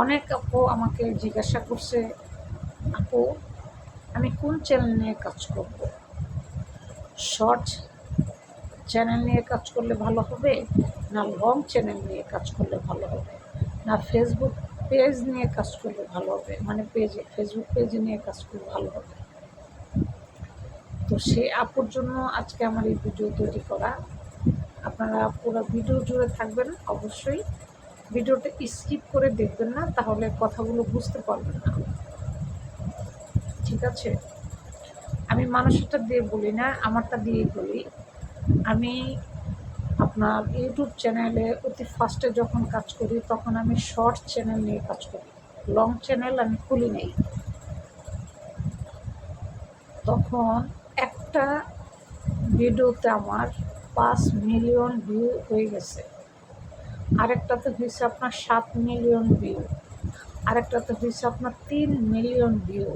অনেক আপু আমাকে জিজ্ঞাসা করছে, আপু, আমি কোন চ্যানেল নিয়ে কাজ করব? শর্ট চ্যানেল নিয়ে কাজ করলে ভালো হবে না লং চ্যানেল নিয়ে কাজ করলে ভালো হবে? না ফেসবুক পেজ নিয়ে কাজ করলে ভালো হবে? মানে পেজে ফেসবুক পেজে নিয়ে কাজ করলে ভালো হবে? তো সেই আপুর জন্য আজকে আমার এই ভিডিও তৈরি করা। আপনারা পুরো ভিডিও জুড়ে থাকবেন অবশ্যই। ভিডিওটা স্কিপ করে দেখবেন না, তাহলে কথাগুলো বুঝতে পারবেন না। ঠিক আছে? আমি মানুষেরটা দিয়ে বলি না, আমারটা দিয়ে বলি। আমি আপনার ইউটিউব চ্যানেলে অতি ফার্স্টে যখন কাজ করি, তখন আমি শর্ট চ্যানেল নিয়ে কাজ করি। লং চ্যানেল আমি খুলি নেই। তখন একটা ভিডিওতে আমার পাঁচ মিলিয়ন ভিউ হয়ে গেছে। আরেকটাতে হয়েছে আপনার সাত মিলিয়ন ভিউ আরেকটাতে হয়েছে আপনার তিন মিলিয়ন ভিউ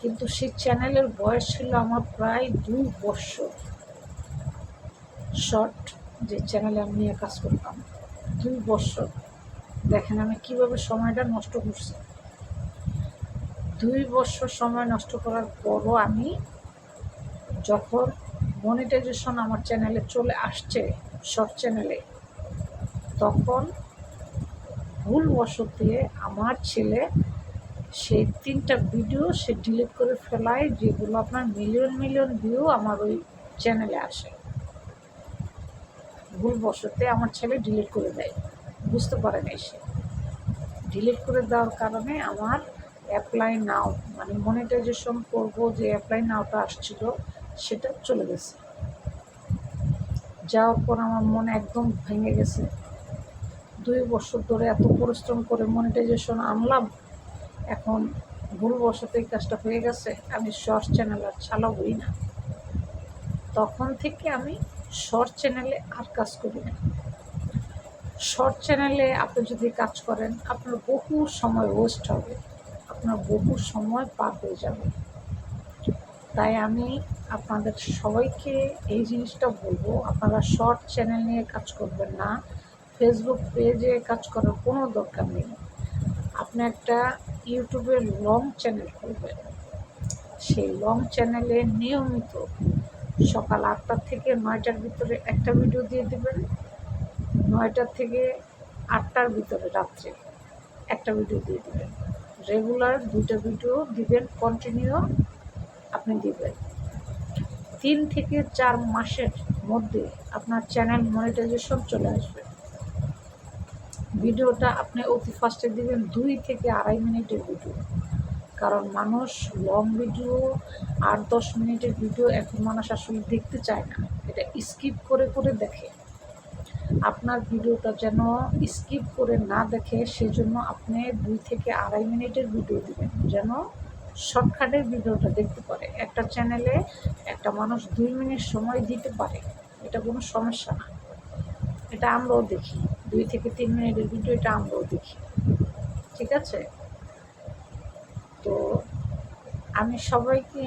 কিন্তু সেই চ্যানেলের বয়স ছিল আমার প্রায় দুই বছর। শর্ট যে চ্যানেলে আমি নিয়ে কাজ করতাম, দুই বছর। দেখেন আমি কীভাবে সময়টা নষ্ট করছি। দুই বছর সময় নষ্ট করার পরও আমি যখন মনিটাইজেশন আমার চ্যানেলে চলে আসছে শর্ট চ্যানেলে তখন ভুলবশতে আমার ছেলে সেই তিনটা ভিডিও সে ডিলিট করে ফেলায়, যেগুলো আপনার মিলিয়ন মিলিয়ন ভিউ আমার ওই চ্যানেলে আসে। ভুলবশতে আমার ছেলে ডিলিট করে দেয়। বুঝতে পারে না সে। ডিলিট করে দেওয়ার কারণে আমার অ্যাপ্লাই নাও মানে মনিটাইজেশন করব যে অ্যাপ্লাই নাওটা আসছিল সেটা চলে গেছে। যাওয়ার পর আমার মন একদম ভেঙে গেছে। দুই বছর ধরে এত পরিশ্রম করে মনিটাইজেশন আনলাম, এখন ভুলবশত এই কাজটা হয়ে গেছে। আমি শর্ট চ্যানেল আর চালাবই না। তখন থেকে আমি শর্ট চ্যানেলে আর কাজ করি না। শর্ট চ্যানেলে আপনি যদি কাজ করেন, আপনার বহু সময় ওয়েস্ট হবে। আপনার বহু সময় পার হয়ে যাবে। তাই আমি আপনাদের সবাইকে এই জিনিসটা বলব, আপনারা শর্ট চ্যানেল নিয়ে কাজ করবেন না ফেসবুক পেজে কাজ করার কোনো দরকার নেই। আপনি একটা ইউটিউবের লং চ্যানেল খুলবেন। সেই লং চ্যানেলে নিয়মিত সকাল আটটার থেকে নয়টার ভিতরে একটা ভিডিও দিয়ে দেবেন নয়টার থেকে আটটার ভিতরে রাত্রে একটা ভিডিও দিয়ে দেবেন। রেগুলার দুটো ভিডিও দিবেন কন্টিনিউ আপনি দেবেন তিন থেকে চার মাসের মধ্যে আপনার চ্যানেল মনিটাইজেশন চলে আসবে। ভিডিওটা আপনি অতি ফার্স্টে দিবেন দুই থেকে আড়াই মিনিটের ভিডিও। কারণ মানুষ লং ভিডিও, আট দশ মিনিটের ভিডিও এখন মানুষ আসলে দেখতে চায় না। এটা স্কিপ করে করে দেখে। আপনার ভিডিওটা যেন স্কিপ করে না দেখে, সেজন্য আপনি দুই থেকে আড়াই মিনিটের ভিডিও দিবেন। যেন শর্টকাটের ভিডিওটা দেখতে পারে। একটা চ্যানেলে একটা মানুষ দুই মিনিট সময় দিতে পারে, এটা কোনো সমস্যা না। এটা আমরাও দেখি। দুই থেকে তিন মিনিটের ভিডিও এটা আমরাও দেখি। ঠিক আছে? তো আমি সবাইকে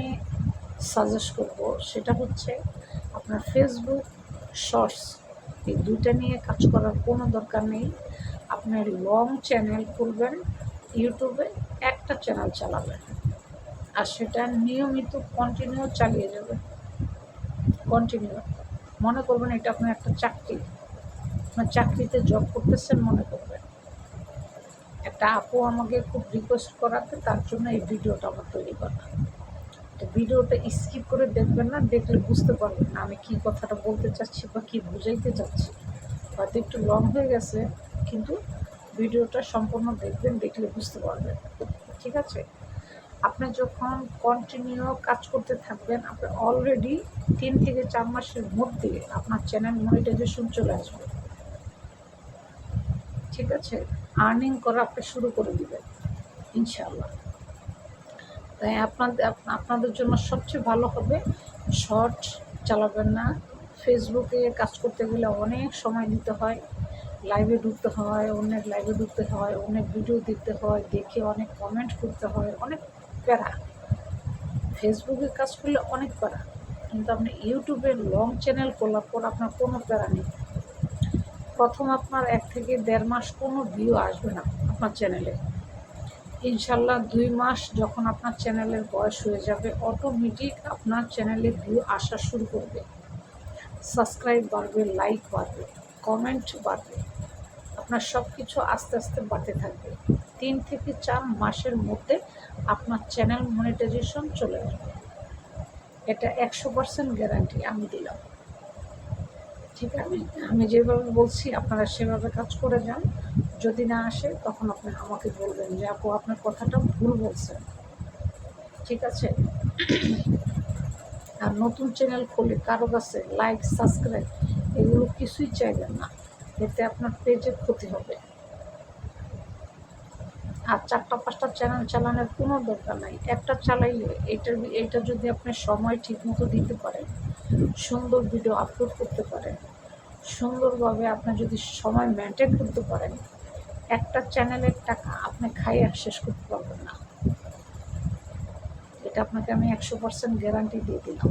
সাজেস্ট করব, সেটা হচ্ছে আপনার ফেসবুক শর্টস এই দুইটা নিয়ে কাজ করার কোনো দরকার নেই। আপনার লং চ্যানেল খুলবেন ইউটিউবে একটা চ্যানেল চালাবেন। আর সেটা নিয়মিত কন্টিনিউ চালিয়ে যাবে। কন্টিনিউ মনে করবেন এটা আপনার একটা চাকরি। আপনার চাকরিতে জব করতেছেন, মনে করবেন। একটা আপু আমাকে খুব রিকোয়েস্ট করাতে, তার জন্য এই ভিডিওটা আমার তৈরি করা। তো ভিডিওটা স্কিপ করে দেখবেন না, দেখলে বুঝতে পারবেন না আমি কী কথাটা বলতে চাচ্ছি বা কী বুঝাইতে চাচ্ছি। হয়তো একটু লং হয়ে গেছে, কিন্তু ভিডিওটা সম্পূর্ণ দেখবেন, দেখলে বুঝতে পারবেন। ঠিক আছে? আপনি যখন কন্টিনিউ কাজ করতে থাকবেন, আপনি অলরেডি তিন থেকে চার মাসের মধ্যে আপনার চ্যানেল মনিটাইজেশন চলে আসবে। ঠিক আছে? আর্নিং করা আপনি শুরু করে দেবেন ইনশাল্লাহ তাই আপনাদের আপনাদের জন্য সবচেয়ে ভালো হবে শর্ট চালাবেন না। ফেসবুকে কাজ করতে গেলে অনেক সময় দিতে হয়। লাইভে ঢুকতে হয় অনেক লাইভে ঢুকতে হয় অনেক ভিডিও দেখতে হয়, দেখে অনেক কমেন্ট করতে হয়, অনেক প্যারা ফেসবুকে কাজ করলে অনেক প্যারা কিন্তু আপনি ইউটিউবে লং চ্যানেল খোলার পর আপনার কোনো প্যারা নেই। প্রথম আপনার এক থেকে দেড় মাস কোনো ভিউ আসবে না আপনার চ্যানেলে ইনশাল্লাহ দুই মাস যখন আপনার চ্যানেলের বয়স হয়ে যাবে অটোমেটিক আপনার চ্যানেলে ভিউ আসা শুরু করবে। সাবস্ক্রাইব বাড়বে লাইক বাড়বে কমেন্ট বাড়বে। আপনার সব কিছু আস্তে আস্তে বাড়তে থাকবে। তিন থেকে চার মাসের মধ্যে আপনার চ্যানেল মনিটাইজেশন চলে আসবে। এটা একশো পার্সেন্ট গ্যারান্টি আমি দিলাম। ঠিক আছে? আমি যেভাবে বলছি, আপনারা সেভাবে কাজ করে যান। যদি না আসে, তখন আপনি আমাকে বলবেন যে, আপু, আপনার কথাটা ভুল বলছেন। ঠিক আছে? আর নতুন চ্যানেল খুলে, কারও কাছে লাইক সাবস্ক্রাইব এগুলো কিছুই চাইবেন না। এতে আপনার পেজে ক্ষতি হবে। আর চারটা পাঁচটা চ্যানেল চালানোর কোনো দরকার নাই। একটা চালাইলে এইটার এইটা যদি আপনি সময় ঠিকমতো দিতে পারেন, সুন্দর ভিডিও আপলোড করতে পারেন, সুন্দরভাবে আপনি যদি সময় মেনটেন করতে পারেন, একটা চ্যানেলের টাকা আপনি খাইয়ে শেষ করতে পারবেন না। এটা আপনাকে আমি একশো পার্সেন্ট গ্যারান্টি দিয়ে দিলাম।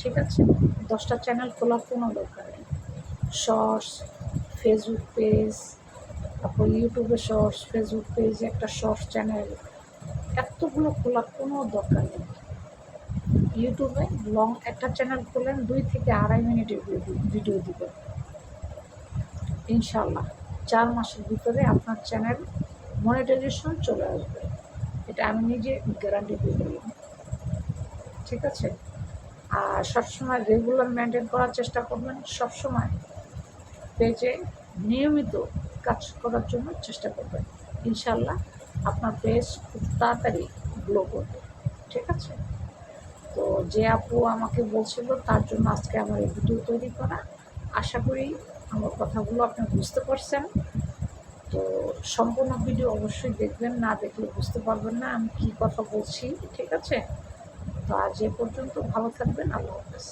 ঠিক আছে? দশটা চ্যানেল খোলার কোনো দরকার নেই। শর্টস ফেসবুক পেজ তারপর ইউটিউবে শর্টস ফেসবুক পেজে একটা শর্টস চ্যানেল এতগুলো খোলার কোনো দরকার নেই। ইউটিউবে লং একটা চ্যানেল খুললেন, দুই থেকে আড়াই মিনিটের ভিডিও দিবেন। ইনশাল্লাহ চার মাসের ভিতরে আপনার চ্যানেল মনিটাইজেশন চলে আসবে। এটা আমি নিজে গ্যারান্টি দিয়ে দিলাম। ঠিক আছে? আর সবসময় রেগুলার মেনটেন করার চেষ্টা করবেন। সবসময় পেজে নিয়মিত কাজ করার জন্য চেষ্টা করবেন ইনশাল্লাহ আপনার পেজ খুব তাড়াতাড়ি গ্লো করবে। ঠিক আছে? তো যে আপু আমাকে বলছিল তার জন্য আজকে আমার এই ভিডিও তৈরি করা। আশা করি আমার কথাগুলো আপনি বুঝতে পারছেন। তো সম্পূর্ণ ভিডিও অবশ্যই দেখবেন, না দেখলে বুঝতে পারবেন না আমি কী কথা বলছি। ঠিক আছে? তো আজ এ পর্যন্ত ভালো থাকবেন, আল্লাহ হাফেজ।